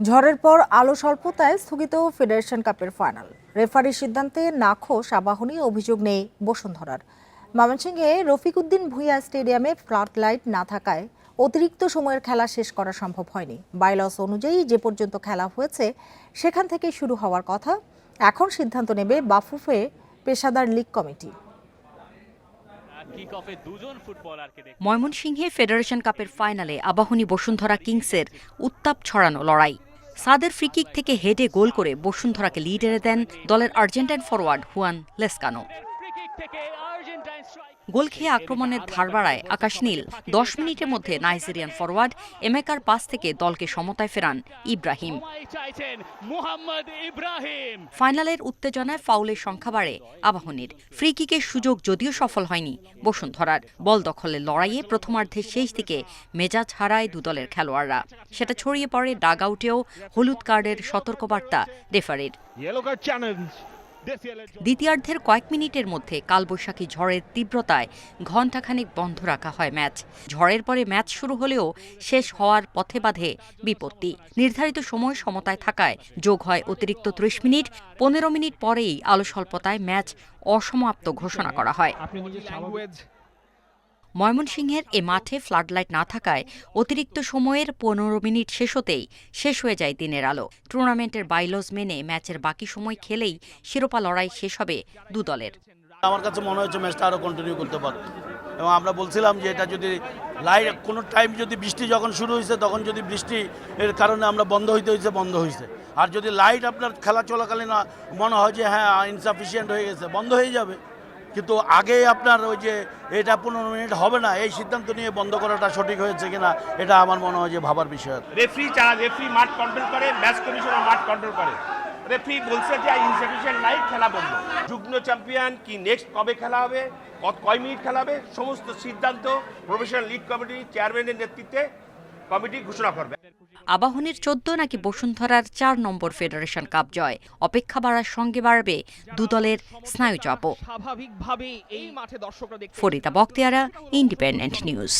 ঝড়ের পর আলো স্বল্পতায় স্থগিত ফেডারেশন কাপের ফাইনাল। রেফারির সিদ্ধান্তে নাখোশ আবাহনী অভিযোগ নেই বসুন্ধরার। ময়মনসিংহে রফিকউদ্দিন ভুইয়া স্টেডিয়ামে ফ্লাড লাইট না থাকায় অতিরিক্ত সময়ের খেলা শেষ করা সম্ভব হয়নি। বাইলস অনুযায়ী যে পর্যন্ত খেলা হয়েছে, সেখান থেকে শুরু হওয়ার কথা। এখন সিদ্ধান্ত নেবে বাফুফে পেশাদার লীগ কমিটি। ময়মনসিংহে ফেডারেশন কাপের ফাইনালে আবাহনী বসুন্ধরা কিংসের উত্তাপ ছড়ানো লড়াই। সাদের ফ্রিকিক থেকে হেডে গোল করে বসুন্ধরাকে লিড এনে দেন দলের Argentine forward Juan Lescano. Goal খেয়ে আক্রমণের ধার বাড়ায় আকাশ নীল। দশ মিনিটের মধ্যে নাইজেরিয়ান ফরওয়ার্ড এমেকার পাস থেকে দলকে সমতায় ফেরান ইব্রাহিম। ফাইনালের উত্তেজনায় ফাউলের সংখ্যা বাড়ে আবাহনীর। ফ্রি কিকের সুযোগ যদিও সফল হয়নি বসুন্ধরার। বল দখলের লড়াইয়ে প্রথমার্ধের শেষ দিকে মেজাজ হারায় দুদলের খেলোয়াড়রা। সেটা ছড়িয়ে পড়ে ডাগ আউটেও। হলুদ কার্ডের সতর্কবার্তা রেফারির। দ্বিতীয়ার্ধের কয়েক মিনিটের মধ্যে কালবৈশাখী ঝড়ের তীব্রতায় ঘণ্টাখানেক বন্ধ রাখা হয় ম্যাচ। ঝড়ের পরে ম্যাচ শুরু হলেও শেষ হওয়ার পথে বাঁধে বিপত্তি। নির্ধারিত সময় সমতায় থাকায় যোগ হয় অতিরিক্ত ত্রিশ মিনিট, পনেরো মিনিট পরেই আলো স্বল্পতায় ম্যাচ অসমাপ্ত ঘোষণা করা হয়। ময়মনসিংহের এ মাঠে ফ্লাডলাইট না থাকায় অতিরিক্ত সময়ের পনেরো মিনিট শেষ হতেই শেষ হয়ে যায় দিনের আলো। টুর্নামেন্টের বাইলজ মেনে ম্যাচের বাকি সময় খেলেই শিরোপা লড়াই শেষ হবে দু দলের। আমার কাছে মনে হচ্ছে ম্যাচটা আরও কন্টিনিউ করতে পারত এবং আমরা বলছিলাম যে এটা যদি লাইট কোনো টাইম যদি বৃষ্টি যখন শুরু হয়েছে তখন যদি বৃষ্টি এর কারণে আমরা বন্ধ হইতে হয়েছে বন্ধ হয়েছে আর যদি লাইট আপনার খেলা চলাকালীন মনে হয় যে হ্যাঁ ইনসাফিসিয়েন্ট হয়ে গেছে, বন্ধ হয়ে যাবে। কিন্তু আগে আপনার ওই যে এটা পনেরো মিনিট হবে না, এই সিদ্ধান্ত নিয়ে বন্ধ করাটা সঠিক হয়েছে কিনা, এটা আমার মনে হয় যে ভাবার বিষয়। রেফারি যারা রেফারি মাঠ কন্ট্রোল করে ম্যাচ কমিশনার মাঠ কন্ট্রোল করে। রেফারি বলছে যে ইনসাফিসিয়েন্ট লাইট খেলা বন্ধ। যুগ্ম চ্যাম্পিয়ন কি নেক্সট কবে খেলা হবে, কত কয় মিনিট খেলা হবে, সমস্ত সিদ্ধান্ত প্রফেশনাল লিগ কমিটি চেয়ারম্যানের নেতৃত্বে কমিটি ঘোষণা করবে। আবাহনীর চোদ্দ নাকি বসুন্ধরার চার নম্বর ফেডারেশন কাপ জয়। অপেক্ষা বাড়ার সঙ্গে বাড়বে দুদলের স্নায়ুচাপও স্বাভাবিকভাবে এই মাঠে দর্শকরা দেখতে ফরিদা বক্তিয়ারা ইন্ডিপেন্ডেন্ট নিউজ